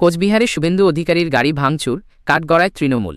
কোচবিহারে শুভেন্দু অধিকারীর গাড়ি ভাঙচুর, কাঠগড়ায় তৃণমূল।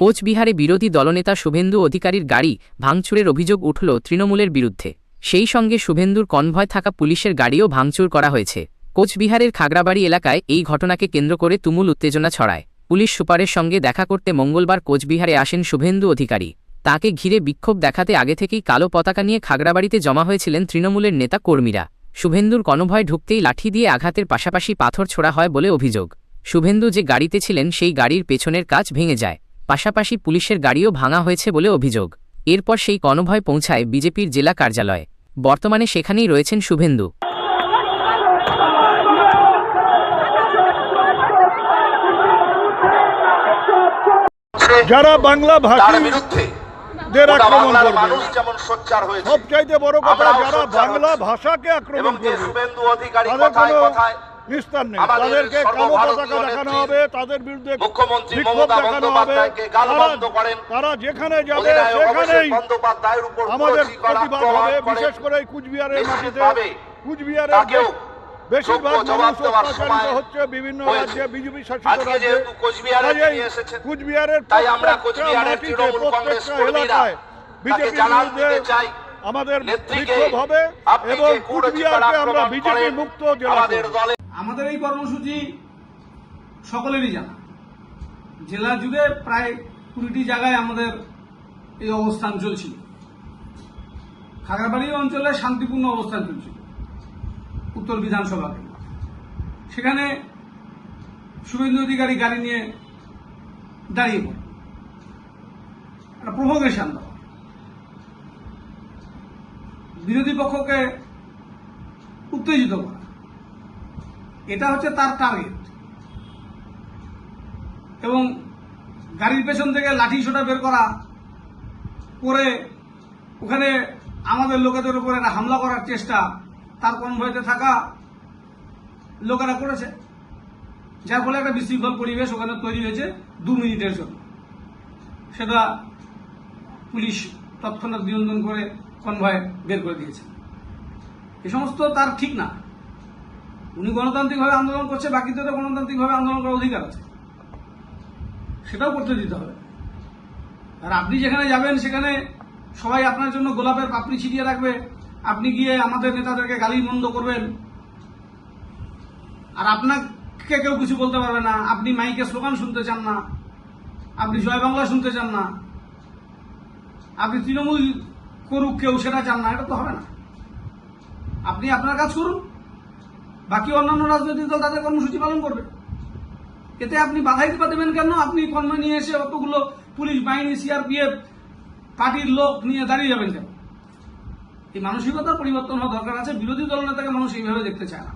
কোচবিহারে বিরোধী দলনেতা শুভেন্দু অধিকারীর গাড়ি ভাঙচুরের অভিযোগ উঠল তৃণমূলের বিরুদ্ধে। সেই সঙ্গে শুভেন্দুর কনভয় থাকা পুলিশের গাড়িও ভাঙচুর করা হয়েছে। কোচবিহারের খাগড়াবাড়ি এলাকায় এই ঘটনাকে কেন্দ্র করে তুমুল উত্তেজনা ছড়ায়। পুলিশ সুপারের সঙ্গে দেখা করতে মঙ্গলবার কোচবিহারে আসেন শুভেন্দু অধিকারী। তাকে ঘিরে বিক্ষোভ দেখাতে আগে থেকেই কালো পতাকা নিয়ে খাগড়াবাড়িতে জমা হয়েছিলেন তৃণমূলের নেতা কর্মীরা। শুভেন্দুর কনভয় ঢুকতেই লাঠি দিয়ে আঘাতের পাশাপাশি পাথর ছোড়া হয় বলে অভিযোগ। শুভেন্দু যে গাড়িতে ছিলেন সেই গাড়ির পেছনের কাজ ভেঙে যায়। পাশাপাশি পুলিশের গাড়িও ভাঙা হয়েছে বলে অভিযোগ। এরপর সেই কনভয় পৌঁছায় বিজেপির জেলা কার্যালয়ে। বর্তমানে সেখানেই রয়েছেন শুভেন্দু। যারা বাংলা বিরুদ্ধে আক্রমণ করবে। সবচাইতে বড় কথা যারা বাংলা ভাষাকে আক্রমণ করবে শুভেন্দু অধিকারী তাদের কথায় কোনো নিস্তার নেই। আমাদের তাদেরকে কালো পতাকা দেখানো হবে তাদের বিরুদ্ধে মুখ্যমন্ত্রী মমতা বন্দ্যোপাধ্যায়কে তারা- করেন। তারা যেখানে যাবে সেখানেই আমাদের প্রতিবাদ হবে বিশেষ করে কুচবিহারের মাটিতে। কুচবিহারের বেশিরভাগ মানুষ অত্যাচারিত হচ্ছে বিভিন্ন রাজ্যে বিজেপি শাসিত রাজ্যে। কুচবিহারের প্রত্যেকটা মাটিতে, প্রত্যেকটা এলাকায় জানান বিরুদ্ধে আমাদের বিক্ষোভ হবে এবং কুচবিহারকে আমরা বিজেপি মুক্ত জেলা আমাদের এই কর্মসূচি সকলেরই জানা। জেলা জুড়ে প্রায় কুড়িটি জায়গায় আমাদের এই অবস্থান চলছিল। খাগড়াবাড়ি অঞ্চলে শান্তিপূর্ণ অবস্থান চলছিল, উত্তর বিধানসভাতে সেখানে শুভেন্দু অধিকারী গাড়ি নিয়ে দাঁড়িয়ে পড়ে। একটা প্রভোকেশন দেওয়া। বিরোধী পক্ষকে উত্তেজিত করা। এটা হচ্ছে তার টার্গেট এবং গাড়ির পেছন থেকে লাঠি সোটা বের করা, করে ওখানে আমাদের লোকেদের উপরে একটা হামলা করার চেষ্টা, তার কনভয়তে থাকা লোকেরা করেছে। যার ফলে একটা বিশৃঙ্খল পরিবেশ ওখানে তৈরি হয়েছে দু মিনিটের জন্য। সেটা পুলিশ তৎক্ষণাৎ নিয়ন্ত্রণ করে কনভয় বের করে দিয়েছে। এ সমস্ত তার ঠিক না। উনি গণতান্ত্রিকভাবে আন্দোলন করছে বাকিদের তো গণতান্ত্রিকভাবে আন্দোলন করার অধিকার আছে। সেটাও করতে দিতে হবে। আর আপনি যেখানে যাবেন, সেখানে সবাই আপনার জন্য গোলাপের পাপড়ি ছিটিয়ে রাখবে। আপনি গিয়ে আমাদের নেতাদেরকে গালি মন্দ করবেন। আর আপনাকে কেউ কিছু বলতে পারবে না। আপনি মাইকে স্লোগান শুনতে চান না। আপনি জয় বাংলা শুনতে চান না। আপনি তৃণমূল করুক কেউ, সেটা চান না। এটা তো হবে না। আপনি আপনার কাজ করুন। বাকি অন্যান্য রাজনৈতিক দল তাদের কর্মসূচি পালন করবে। এতে আপনি বাধাই দিতে দেবেন কেন? আপনি কর্ম নিয়ে এসে অতগুলো পুলিশ বাহিনী সিআরপিএফ পার্টির লোক নিয়ে দাঁড়িয়ে যাবেন কেন? এই মানসিকতার পরিবর্তন হওয়া দরকার আছে। বিরোধী দল নেতাকে মানুষ এইভাবে দেখতে চায় না।